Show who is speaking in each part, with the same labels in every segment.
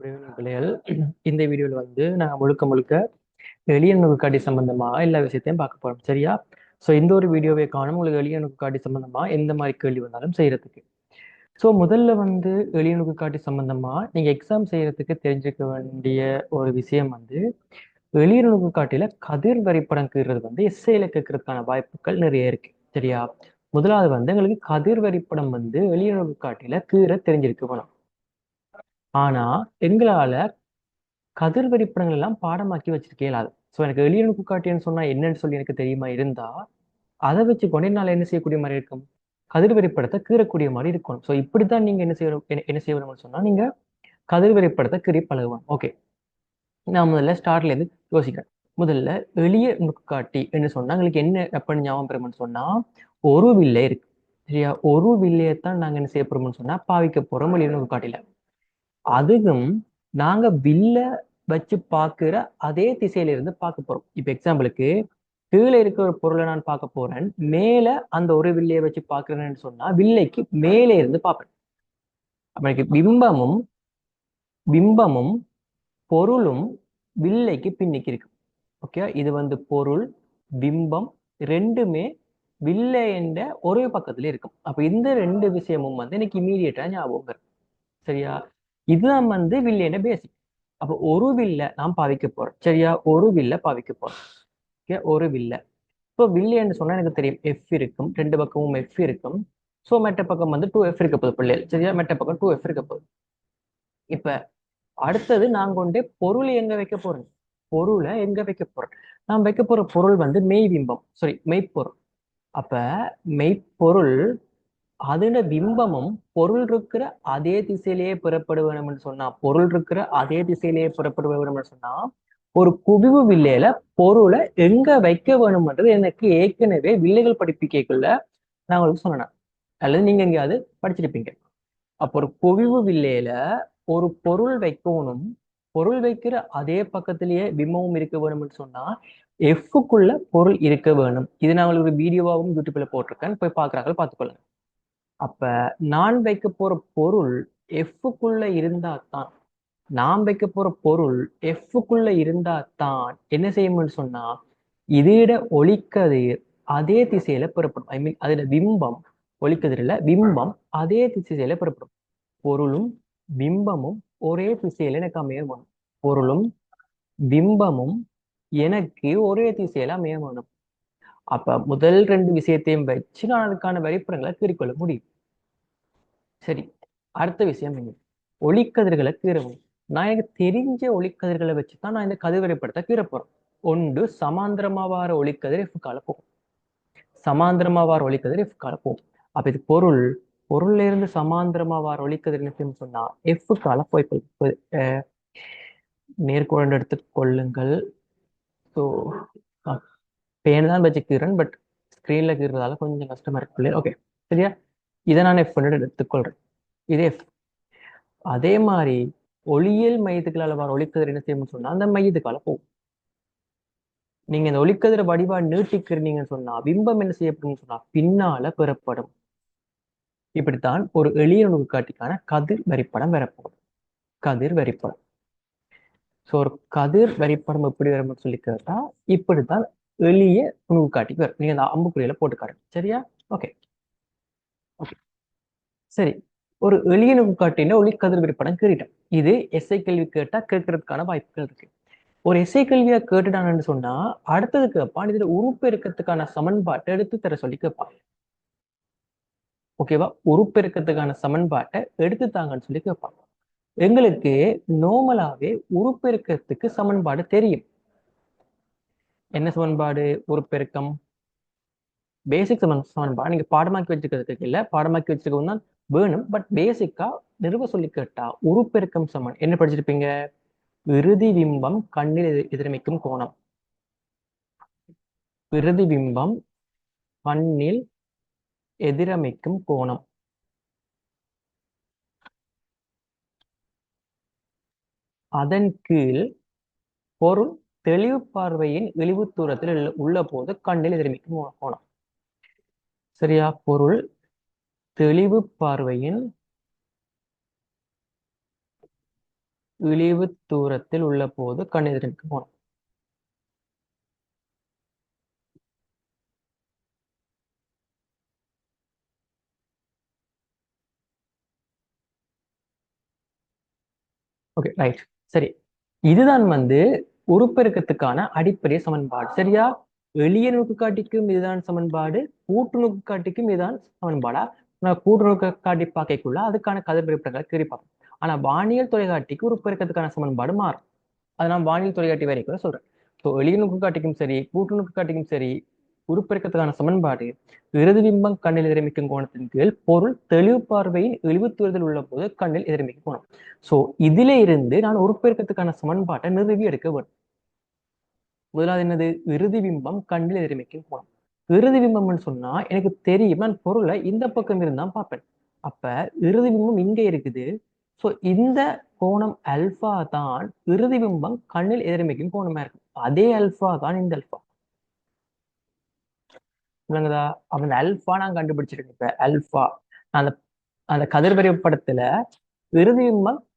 Speaker 1: பிள்ளைகள் இந்த வீடியோவில் வந்து நாங்கள் முழுக்க முழுக்க எளிய நுணுக்காட்டி சம்பந்தமாக எல்லா விஷயத்தையும் பார்க்க போகிறோம் சரியா? ஸோ இந்த ஒரு வீடியோவை காணும். உங்களுக்கு எளிய நுணுக்காட்டி சம்பந்தமாக எந்த மாதிரி கேள்வி வந்தாலும் செய்யறதுக்கு. ஸோ முதல்ல வந்து எளிய நுணுக்காட்டி சம்பந்தமாக நீங்கள் எக்ஸாம் செய்யறதுக்கு தெரிஞ்சுக்க வேண்டிய ஒரு விஷயம் வந்து எளிய நுணுக்காட்டியில் கதிர் வரைபடம் கீறது வந்து எஸ்ஐல கேட்கறதுக்கான வாய்ப்புகள் நிறைய இருக்கு. சரியா? முதலாவது வந்து எங்களுக்கு கதிர் வரைபடம் வந்து எளிய நுணுக்காட்டியில் கீரை தெரிஞ்சிருக்க வேணும். ஆனா எங்களால கதிர் வரிப்படங்கள் எல்லாம் பாடமாக்கி வச்சிருக்க இயலாது. ஸோ எனக்கு எளிய நுணுக்காட்டின்னு சொன்னா என்னன்னு சொல்லி எனக்கு தெரியுமா? இருந்தா அதை வச்சு கொண்டே நாள் என்ன செய்யக்கூடிய மாதிரி இருக்கும்? கதிர் வரிப்படத்தை கீறக்கூடிய மாதிரி இருக்கணும். ஸோ இப்படித்தான் நீங்க என்ன செய்யணும்? என்ன- என்ன செய்யணும்னு சொன்னா நீங்க கதிர் வரிப்படத்தை கீறி பழகுவோம் ஓகே நான் முதல்ல ஸ்டார்ட்ல இருந்து யோசிக்கிறேன். முதல்ல எளிய முக்காட்டி என்ன சொன்னா எங்களுக்கு என்ன எப்படி ஞாபகம் பெறும்னு சொன்னா ஒரு வில்லை இருக்கு. சரியா? ஒரு வில்லையத்தான் நாங்க என்ன செய்ய போறோம்னு சொன்னா பாவிக்க போறோம் எளிய நுணுக்காட்டில அதுவும் நாங்க வில்ல வச்சு பார்க்கிற அதே திசையில இருந்து பார்க்க போறோம். இப்ப எக்ஸாம்பிளுக்கு கீழே இருக்கிற ஒரு பொருளை நான் பார்க்க போறேன். மேல அந்த ஒரு வில்லையை வச்சு பார்க்கிறேன்னு சொன்னா வில்லைக்கு மேலே இருந்து பார்ப்பேன் அப்ப பிம்பமும் பிம்பமும் பொருளும் வில்லைக்கு பின்னிக்கு இருக்கு. ஓகே இது வந்து பொருள் பிம்பம் ரெண்டுமே வில்லை என்ற ஒரே பக்கத்துல இருக்கும். அப்ப இந்த ரெண்டு விஷயமும் வந்து எனக்கு இமீடியட்டா ஞாபகம் வரும். சரியா? இதுதான் வந்து வில்லையோட பேசிக் அப்போ ஒரு வில்ல நாம் பாவிக்க போறோம். சரியா? ஒரு வில்ல பாவிக்க போறோம். ஓகே ஒரு வில்ல. இப்போ வில்லைன்னு சொன்னா எனக்கு தெரியும் எஃப் இருக்கும். ரெண்டு பக்கமும் எஃப் இருக்கும். ஸோ மெட்ட பக்கம் வந்து டூ எஃப் இருக்க போகுது பிள்ளைகள். சரியா? மெட்ட பக்கம் டூ எஃப் இருக்க போகுது. இப்ப அடுத்தது நான் கொண்டு பொருள் எங்க வைக்க போறேன்? பொருளை எங்க வைக்க போறேன்? நான் வைக்க போற பொருள் வந்து மெய் பிம்பம் சாரி மெய்ப்பொருள். அப்ப மெய்ப்பொருள் அதோட பிம்பமும் பொருள் இருக்கிற அதே திசையிலேயே புறப்பட வேணும்னு சொன்னா பொருள் இருக்கிற அதே திசையிலேயே புறப்பட வேணும்னு சொன்னா ஒரு குவிவு வில்லையில பொருளை எங்க வைக்க வேணும்ன்றது எனக்கு ஏற்கனவே வில்லைகள் படிப்பிக்கைக்குள்ள நான் உங்களுக்கு சொன்னேன். அல்லது நீங்க எங்கேயாவது படிச்சிருப்பீங்க. அப்போ ஒரு குவிவு வில்லையில ஒரு பொருள் வைக்கணும் பொருள் வைக்கிற அதே பக்கத்திலேயே பிம்பமும் இருக்க வேணும்னு சொன்னா எஃப்க்குள்ள பொருள் இருக்க வேணும். இது நான் உங்களுக்கு ஒரு வீடியோவாகவும் யூடியூப்ல போட்டிருக்கேன். போய் பாக்குறாங்க பார்த்துக்கொள்ளுங்க அப்ப நான் வைக்க போற பொருள் எஃப்க்குள்ள இருந்தா தான் நான் வைக்க போற பொருள் எஃப்க்குள்ள இருந்தா தான் என்ன செய்யணும்னு சொன்னா இதோட ஒளிக்கதிர் அதே திசையில புறப்படும். ஐ மீன் அதுல பிம்பம் ஒளிக்கதிரில பிம்பம் அதே திசையில புறப்படும். பொருளும் பிம்பமும் ஒரே திசையில எனக்கு அமைய வேணும் பொருளும் பிம்பமும் எனக்கு ஒரே திசையில அமைய வேணும் அப்ப முதல் ரெண்டு விஷயத்தையும் வச்சு நான் அதுக்கான வரைபடங்களை கீறிக்கொள்ள முடியும். சரி அடுத்த விஷயம் என்ன ஒளிக்கதிர்களை கீறவும். நான் எனக்கு தெரிஞ்ச ஒளிக்கதிர்களை வச்சு தான் நான் இந்த கதிர் வரைபடத்தை கீற போறேன். ஒன்று சமாந்திரமா வார ஒளிக்கதிர் எஃப் கலப்போம் போகும். சமாந்திரமா வார ஒளிக்கதிர் எஃப் கலப்போம் போகும். அப்ப இது பொருள். பொருள்ல இருந்து சமாந்திரமா வார ஒளிக்கதிர் சொன்னா எஃப் கால போய் போய் அஹ், எடுத்துக் கொள்ளுங்கள். ஸோ பேன் தான் வச்சுக்கிறேன் பட் ஸ்க்ரீனில் கீறதால கொஞ்சம் கஷ்டமா இருக்கு ஓகே சரியா? இதை நான் எஃப் எடுத்துக்கொள்கிறேன் இது எஃப் அதே மாதிரி ஒளியியல் மையத்துக்களால் வர ஒளிக்கதிர் என்ன செய்யணும்னு சொன்னா அந்த மையத்துக்கால போகும். நீங்க இந்த ஒளிக்கதிர வடிவா நீட்டிக்கிறீங்கன்னு சொன்னா பிம்பம் என்ன செய்யப்படும்னு சொன்னா பின்னால பெறப்படும். இப்படித்தான் ஒரு எளிய நுணுக்காட்டிக்கான கதிர் வரிப்படம் வரப்போகுது. கதிர் வரிப்படம். ஸோ ஒரு கதிர் வரிப்படம் எப்படி வரும்னு சொல்லி கேட்டால் இப்படித்தான் எளிய நுணுக்காட்டிக்கு வரும் நீங்க அந்த அம்புக்குறியில போட்டுக்காருங்க சரியா? ஓகே ஓகே சரி. ஒரு எளிய நுணுக்காட்டின ஒளி கதிர் படம் கேட்டேன் இது எஸ்ஐ கேள்வி கேட்டா கேட்கறதுக்கான வாய்ப்புகள் இருக்கு. ஒரு எஸ்ஐ கேள்வியா கேட்டுட்டானு சொன்னா அடுத்தது கேட்பான் இதுல உருப்பெருக்கத்துக்கான சமன்பாட்டை எடுத்து தர சொல்லி கேட்பான் ஓகேவா உருப்பெருக்கத்துக்கான சமன்பாட்டை எடுத்து தாங்கன்னு சொல்லி கேட்பான் எங்களுக்கு நோமலாவே உருப்பெருக்கத்துக்கு சமன்பாடு தெரியும். என்ன சமன்பாடு? உருப்பெருக்கம் பேசிக் சமன் சமன்பாடு. நீங்க பாடமாக்கி வச்சுக்கிறதுக்கு இல்ல பாடமாக்கி வச்சுக்கவும் தான் வேணும். பட் பேசிக்கா நிறுவ சொல்லி கேட்டா உருப்பெருக்கம் சமன். என்ன படிச்சிருப்பீங்க? இறுதி பிம்பம் கண்ணில் எதிரமைக்கும் கோணம். பிரதிபிம்பம் பிம்பம் கண்ணில் எதிரமைக்கும் கோணம். அதன் கீழ் பொருள் தெளிவு பார்வையின் இழிவு தூரத்தில் உள்ள- உள்ள போது கண்ணில் எதிர்மிக்கும் கோணம் சரியா? பொருள் தெளிவு பார்வையின் இழிவு தூரத்தில் உள்ள போது கண் எதிர்மிக்கும் கோணம் ஓகே ரைட். சரி. இதுதான் வந்து உறுப்பெருக்கத்துக்கான அடிப்படை சமன்பாடு. சரியா? எளிய நோக்குக்காட்டிக்கும் இதுதான் சமன்பாடு கூட்டு நோக்குக்காட்டிக்கும் இதுதான் சமன்பாடா? நான் கூட்டு நோக்குக்காட்டி பார்க்கக்குள்ள அதுக்கான கதிர்பிடிப்புகளை கீறி பார்ப்போம். ஆனா வானியல் தொலைக்காட்டிக்கு உறுப்பெருக்கத்துக்கான சமன்பாடு மாறும். அதை நான் வானியல் தொலைக்காட்டி வரைக்கும் சொல்றேன். ஸோ எளிய நோக்குக்காட்டிக்கும் சரி கூட்டு நோக்குக்காட்டிக்கும் சரி உருப்பெருக்கத்துக்கான சமன்பாடு. இறுதி பிம்பம் கண்ணில் எதிரமிக்கும் கோணத்தின் கீழ் பொருள் தெளிவு பார்வையின் இழிவுத்துவதில் உள்ள போது கண்ணில் எதிரமிக்கும் கோணம். சோ இதுல இருந்து நான் உருப்பெருக்கத்துக்கான சமன்பாட்டை நிறுவி எடுக்க வேண்டும். முதலாவது என்னது? இறுதி பிம்பம் கண்ணில் எதிரமிக்கும் கோணம். இறுதி பிம்பம்னு சொன்னா எனக்கு தெரியும். நான் பொருளை இந்த பக்கம் இருந்தான் பார்ப்பேன். அப்ப இறுதி பிம்பம் இங்க இருக்குது. சோ இந்த கோணம் அல்ஃபா தான் இறுதி பிம்பம் கண்ணில் எதிரமைக்கும் கோணமா இருக்கும். அதே அல்ஃபா தான் இந்த அல்ஃபா விளங்குதா அப்ப இந்த அல்பா நான் கண்டுபிடிச்சிருக்கேன் இப்ப. அல்பா அந்த அந்த கதிர்வரைவு படத்துல இறுதி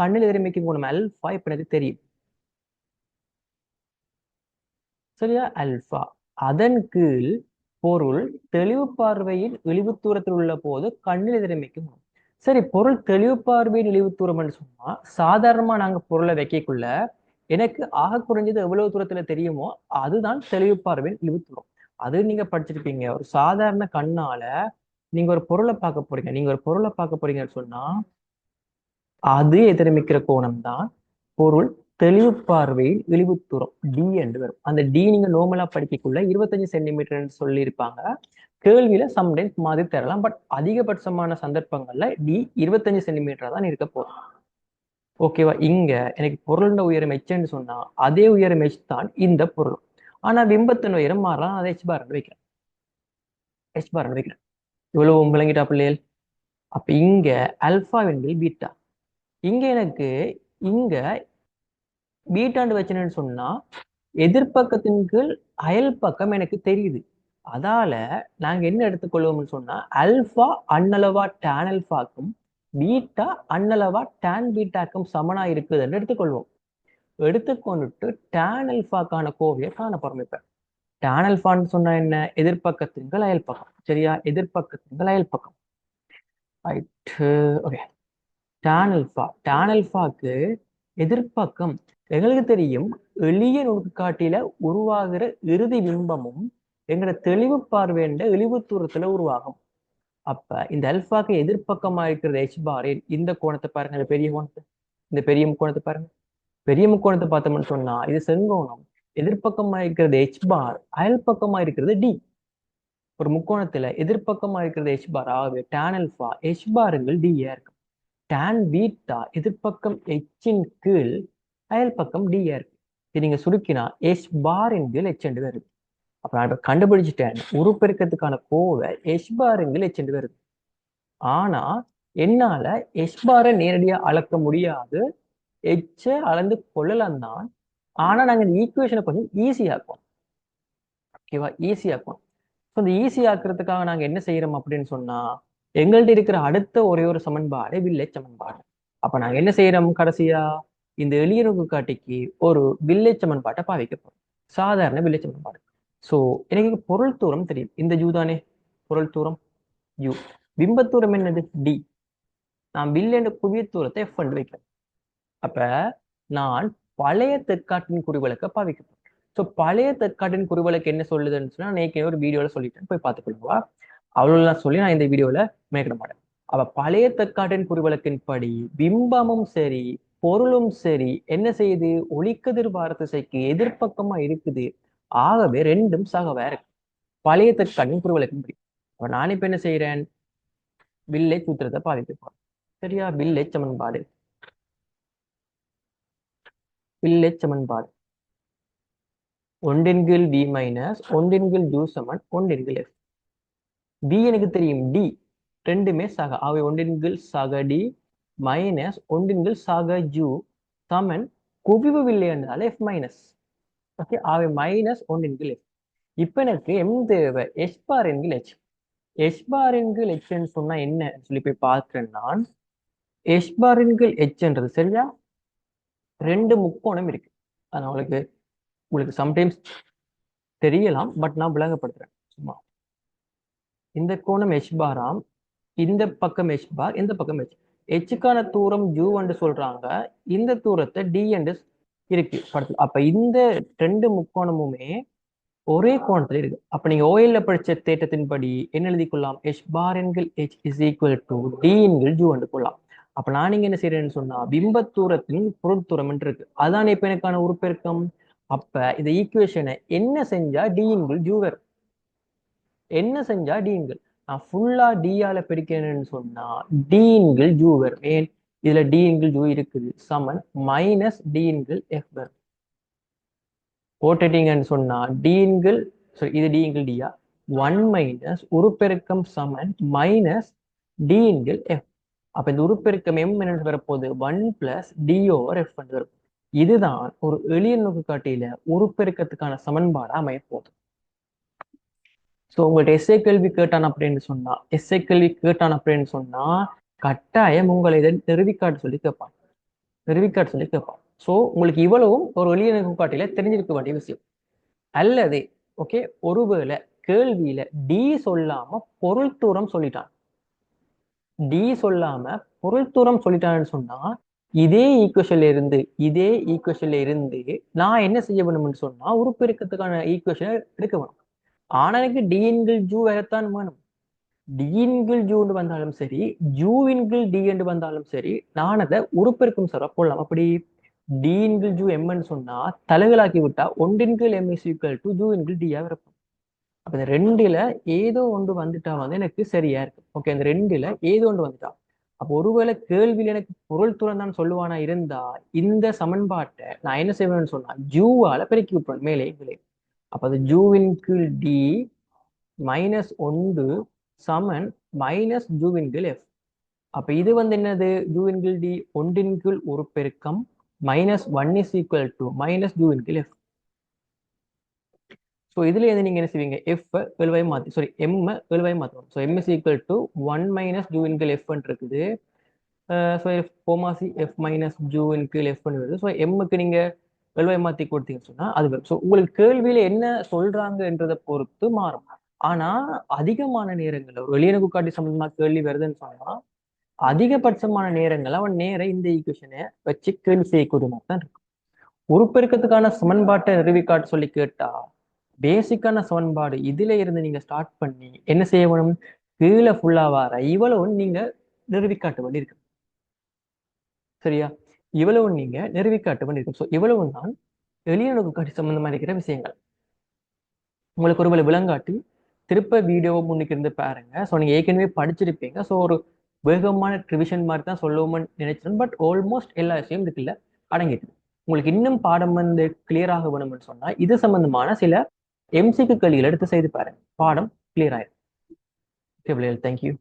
Speaker 1: கண்ணில் எதிர்மைக்கும் கோணம் அல்பா இப்ப எனக்கு தெரியும். சரியா? அல்பா அதன் கீழ் பொருள் தெளிவு பார்வையின் இழிவு தூரத்தில் உள்ள போது கண்ணில் எதிர்மைக்கும் சரி பொருள் தெளிவு பார்வையின் இழிவு தூரம்னு சொன்னா சாதாரணமா நாங்க பொருளை வைக்கக்குள்ள எனக்கு ஆக குறைஞ்சது எவ்வளவு தூரத்துல தெரியுமோ அதுதான் தெளிவு பார்வையின் இழிவு தூரம். அது நீங்க படிச்சிருப்பீங்க. ஒரு சாதாரண கண்ணால நீங்க ஒரு பொருளை பார்க்க போறீங்க. நீங்க ஒரு பொருளை பார்க்க போறீங்கன்னு சொன்னா அது எதிரமிக்கிற கோணம் தான் பொருள் தெளிவு பார்வையில் இழிவு தூரம் டி என்று வரும். அந்த டி நீங்க நோமலா படிக்கக்குள்ள இருபத்தஞ்சு சென்டிமீட்டர் சொல்லி இருப்பாங்க கேள்வியில சம்டைம்ஸ் மாதிரி தரலாம். பட் அதிகபட்சமான சந்தர்ப்பங்கள்ல டி இருபத்தஞ்சு சென்டிமீட்டர் தான் இருக்க போதும் ஓகேவா இங்க எனக்கு பொருளோட உயரம் எச்சுன்னு சொன்னா அதே உயரம் எச் தான் இந்த பொருள் ஆனால் பிம்பத்தின் உயரம் மாறலாம். அதை எச் பார் வைக்கிறேன். எச் பார் வைக்கிறேன். இவ்வளவு விளங்கிட்டா பிள்ளைகள்? அப்போ இங்கே அல்ஃபா வெண்கள் பீட்டா இங்கே எனக்கு இங்கே பீட்டாண்டு வச்சேன்னு சொன்னால் எதிர்ப்பக்கத்தின் கீழ் அயல் பக்கம் எனக்கு தெரியுது. அதால நாங்க என்ன எடுத்துக்கொள்வோம்னு சொன்னா அல்ஃபா அன்னளவா டேன் அல்ஃபாக்கும் பீட்டா அன்னளவா டேன் பீட்டாக்கும் சமனா இருக்குதுன்னு எடுத்துக்கொள்வோம். எடுத்துக்கொண்டுட்டு டேன் அல்ஃபாக்கான கோவையை காணப்படும் போறோம் இப்ப டேன் அல்ஃபான்னு சொன்னா என்ன? எதிர்பக்கத்தின்கள் அயல் பக்கம் சரியா எதிர்பக்கத்தின்கள் அயல் பக்கம் right okay tan alpha tan எதிர்பக்கம் எங்களுக்கு தெரியும் எளிய நுணுக்காட்டில உருவாகிற இறுதி பிம்பமும் எங்களோட தெளிவு பார்வையின்ற இழிவு தூரத்துல உருவாகும். அப்ப இந்த அல்பாக்கு எதிர்பக்கமா இருக்கிற எச் பாரின் இந்த கோணத்தை பாருங்க. இந்த பெரிய கோணத்தை. இந்த பெரிய கோணத்தை பாருங்க. பெரிய முக்கோணத்தை பார்த்தோம்னு சொன்னா இது செங்கோணம். எதிர்பக்கமா இருக்கிறது ஹெச் பார் அயல் பக்கமா இருக்கிறது டி ஒரு முக்கோணத்துல எதிர்ப்பக்கமா இருக்கிறது ஹெச் பார் ஆகவே டேன் அல்பா ஹெச் பாருங்கள் டியா இருக்கும். டேன் பீட்டா எதிர்பக்கம் ஹெச்சின் கீழ் அயல் பக்கம் டியா இருக்கு இது நீங்க சுருக்கினா ஹெச் பாரின் கீழ் ஹெச் என்று வருது அப்ப நான் இப்ப கண்டுபிடிச்சிட்டேன். உருப்பெருக்கத்துக்கான கோவை ஹெச் பாரின் கீழ் ஹெச் என்று வருது ஆனா என்னால ஹெச் பாரை நேரடியா அளக்க முடியாது. எச்ச அளந்து கொள்ளலாம் தான். ஆனா நாங்க இந்த ஈக்குவேஷனை கொஞ்சம் ஈஸியாக்குவோம் ஓகேவா ஈஸியாக்குவோம் ஸோ இந்த ஈஸி ஆக்குறதுக்காக நாங்க என்ன செய்யறோம் அப்படின்னு சொன்னா எங்கள்கிட்ட இருக்கிற அடுத்த ஒரே ஒரு சமன்பாடு வில்லேஜ் சமன்பாடு. அப்ப நாங்க என்ன செய்யறோம் கடைசியா? இந்த எளிய காட்டிக்கு ஒரு வில்லேஜ் சமன்பாட்டை பாவிக்க போறோம். சாதாரண வில்லேஜ் சமன்பாடு. ஸோ எனக்கு பொருள் தூரம் தெரியும். இந்த ஜூ தானே? பொருள் தூரம் யூ பிம்பத்தூரம் என்னது? டி நான் வில்லேண்ட குவிய தூரத்தை எஃப் வைக்கிறேன் அப்ப நான் பழைய தெற்காட்டின் குறிவிலக்க பாவிக்க ஸோ பழைய தெற்காட்டின் குறிவிலக்கு என்ன சொல்லுதுன்னு சொன்னா நான் ஏற்கனவே ஒரு வீடியோல சொல்லிட்டேன். போய் பார்த்துக்கொள்ளுவா அவ்வளோலாம் சொல்லி நான் இந்த வீடியோல மேற்கிட மாட்டேன். அவ பழைய தெற்காட்டின் குறிவிலக்கின் படி பிம்பமும் சரி பொருளும் சரி என்ன செய்யுது? ஒளிக்கதிர் பார திசைக்கு எதிர்ப்பக்கமா இருக்குது. ஆகவே ரெண்டும் சகவா இருக்கு. பழைய தெற்காட்டின் குறிவிலக்கின் படி அப்ப நான் இப்ப என்ன செய்யறேன்? வில்லை சூத்திரத்தை பாதிக்க சரியா? வில்லை சமன்பாடு. பிள்ளை சமன்பாடு. ஒன்றின் கீழ் வி மைனஸ் ஒன்றின் கீழ் ஜூ சமன் ஒன்றின் கீழ் எஃப் டி எனக்கு தெரியும் டி ரெண்டுமே சக அவை ஒன்றின் கீழ் சக டி மைனஸ் ஒன்றின் கீழ் சக ஜூ சமன் குவிவு வில்லை என்றால் எஃப் மைனஸ் ஓகே அவை மைனஸ் ஒன்றின் கீழ் எஃப் இப்போ எனக்கு எம் தேவை எஸ் பார் என்கில் ஹெச் எஸ் பார் என்கில் ஹெச்ன்னு சொன்னா என்ன? சொல்லி போய் பார்க்கிறேன் நான். எஸ் பார் என்கில் ஹெச்ன்றது சரியா? ரெண்டு முக்கோணம் இருக்கு. அது உங்களுக்கு உங்களுக்கு சம்டைம்ஸ் தெரியலாம் பட் நான் விளங்கப்படுத்துறேன். சும்மா. இந்த கோணம் எச் பாராம் இந்த பக்கம் எச் பார் இந்த பக்கம் எச் எச்சுக்கான தூரம் ஜூ என்று சொல்றாங்க. இந்த தூரத்தை டி என்று இருக்கு. படத்துல அப்ப இந்த ரெண்டு முக்கோணமுமே ஒரே கோணத்துல இருக்கு. அப்ப நீங்க ஓஎல்ல படிச்ச தேட்டத்தின்படி என்ன எழுதி கொள்ளலாம் H bar என்கள் H is equal to D என்கிள் ஜூ என்று கொள்ளலாம். அப்ப நான் நீங்க என்ன செய்யறேன்னு சொன்னா பிம்ப தூரத்தின் என்று இருக்கு. அதான் இப்ப எனக்கான உருப்பெருக்கம் அப்ப இந்த ஈக்குவேஷனை என்ன செஞ்சா டி என்கிள் ஜூ வரும்? என்ன செஞ்சா டிஎங்கிள் நான் ஃபுல்லா டிஆல பிடிக்கிறேன்னு சொன்னா டி ஜூ வரும். ஏன்? இதுல டிஎங்கிள் ஜூ இருக்குது. சமன் மைனஸ் டி எஃப் வரும். போட்டுட்டீங்கன்னு சொன்னா டி சாரி இது டி என்கிள் டியா ஒன் மைனஸ் உருப்பெருக்கம் சமன் மைனஸ் டிஎன்கிள் எஃப் அப்ப இந்த உருப்பெருக்கம் எம் என்னென்று வரப்போகுது? One plus D over F வரும். இதுதான் ஒரு எளிய நோக்கு காட்டியில உருப்பெருக்கத்துக்கான சமன்பாடா அமையப்போகுது. ஸோ உங்கள்ட்ட எஸ்ஐ கேள்வி கேட்டான் அப்படின்னு சொன்னா எஸ்ஐ கேள்வி கேட்டான் அப்படின்னு சொன்னா கட்டாயம் உங்களை இதை நிறுவிக்காட்டு சொல்லி கேட்பான். நிறுவிக்காட்டு சொல்லி கேட்பான். ஸோ உங்களுக்கு இவ்வளவும் ஒரு எளிய நோக்கு காட்டியில தெரிஞ்சிருக்க வேண்டிய விஷயம். அல்லது ஓகே ஒருவேளை கேள்வியில டி சொல்லாம பொருள் தூரம் சொல்லிட்டான். டி சொல்லாம பொருள் தூரம் சொல்லிட்டான்னு சொன்னா இதே ஈக்குவேஷன்ல இருந்து இதே ஈக்குவேஷன்ல இருந்து நான் என்ன செய்ய வேணும்னு சொன்னா உருப்பெருக்கத்துக்கான ஈக்குவேஷனை எடுக்க வேணும். ஆனா எனக்கு டிஎன்கிள் ஜூ வரத்தான் வேணும். டிஎன்கிள் ஜூன்னு வந்தாலும் சரி ஜூவின்கிள் டி என்று வந்தாலும் சரி நான் அதை உருப்பெருக்கும் சார் போடலாம். அப்படி டிஎன்கிள் ஜூ எம்னு சொன்னா தலைகளாக்கி விட்டா ஒன்றின்கிள் எம் இஸ் ஈக்குவல் டு ஜூவின்கிள் டியா இருக்கும் அப்ப இந்த ரெண்டுல ஏதோ ஒன்று வந்துட்டா வந்து எனக்கு சரியா இருக்கு. ஓகே இந்த ரெண்டுல ஏதோ ஒன்று வந்துட்டா. அப்போ ஒருவேளை கேள்வியில் எனக்கு பொருள் துறந்தான் சொல்லுவானா இருந்தா இந்த சமன்பாட்டை நான் என்ன செய்வேன்னு சொன்னா ஜூவால பெருக்கி விட்டுருவேன் மேலே கீழே. அப்ப அது ஜூவின் கீழ் டி மைனஸ் ஒன்று சமன் மைனஸ் ஜூவின் கீழ் எஃப் அப்ப இது வந்து என்னது? ஜூவின் கீழ் டி ஒன்றின் கீழ் ஒரு பெருக்கம் minus one is equal to minus ஜூவின் கீழ் எஃப் ஸோ இதுல இருந்து நீங்க என்ன செய்வீங்க? எஃப் எழுவாய் மாத்தி சாரி எம் எழுவாய் மாற்றணும் so M is equal to one minus zoo இன்கிள் எஃப் இருக்குது ஸோ எஃப் ஓமாசி எஃப் மைனஸ் ஜூ இன்கிள் எஃப் வருது ஸோ எம்முக்கு நீங்க எழுவாய் மாத்தி கொடுத்தீங்கன்னு சொன்னா அது வரும். ஸோ உங்களுக்கு கேள்வியில என்ன சொல்றாங்கன்றதை பொறுத்து மாறும். ஆனா அதிகமான நேரங்களில் ஒரு எளியனுக்கு காட்டி சம்பந்தமா கேள்வி வருதுன்னு சொன்னா அதிகபட்சமான நேரங்கள் அவன் நேர இந்த ஈக்குவேஷனை வச்சு கேள்வி செய்யக்கூடிய மாதிரி தான் இருக்கும். உருப்பெருக்கத்துக்கான சமன்பாட்டை நிறுவிக்காட்டு சொல்லி கேட்டா பேசிக்கான சமன்பாடு இதுல இருந்து நீங்க ஸ்டார்ட் பண்ணி என்ன செய்யணும்? கீழே ஃபுல்லா வர. இவ்வளவு நீங்க நிறுவிக்காட்ட வேண்டியிருக்கு சரியா? இவ்வளவு நீங்க நிறுவிக்காட்டு வேண்டியிருக்கும் ஸோ இவ்வளவு தான் எளியனுக்கு காட்டி சம்பந்தமா இருக்கிற விஷயங்கள். உங்களுக்கு ஒருவேளை விளங்காட்டி திருப்ப வீடியோவை முன்னுக்கு இருந்து பாருங்க. ஸோ நீங்க ஏற்கனவே படிச்சிருப்பீங்க. ஸோ ஒரு வேகமான ரிவிஷன் மாதிரி தான் சொல்லுவோம்னு நினைச்சேன் பட் ஆல்மோஸ்ட் எல்லா விஷயம் இதுக்குள்ள அடங்கிட்டு உங்களுக்கு இன்னும் பாடம் வந்து கிளியர் ஆக வேணும்னு சொன்னா இது சம்பந்தமான சில எம்சிக்கு கேள்விகள் எடுத்து செய்து பாருங்க. பாடம் கிளியர் ஆயிடும் ஓகே தேங்க்யூ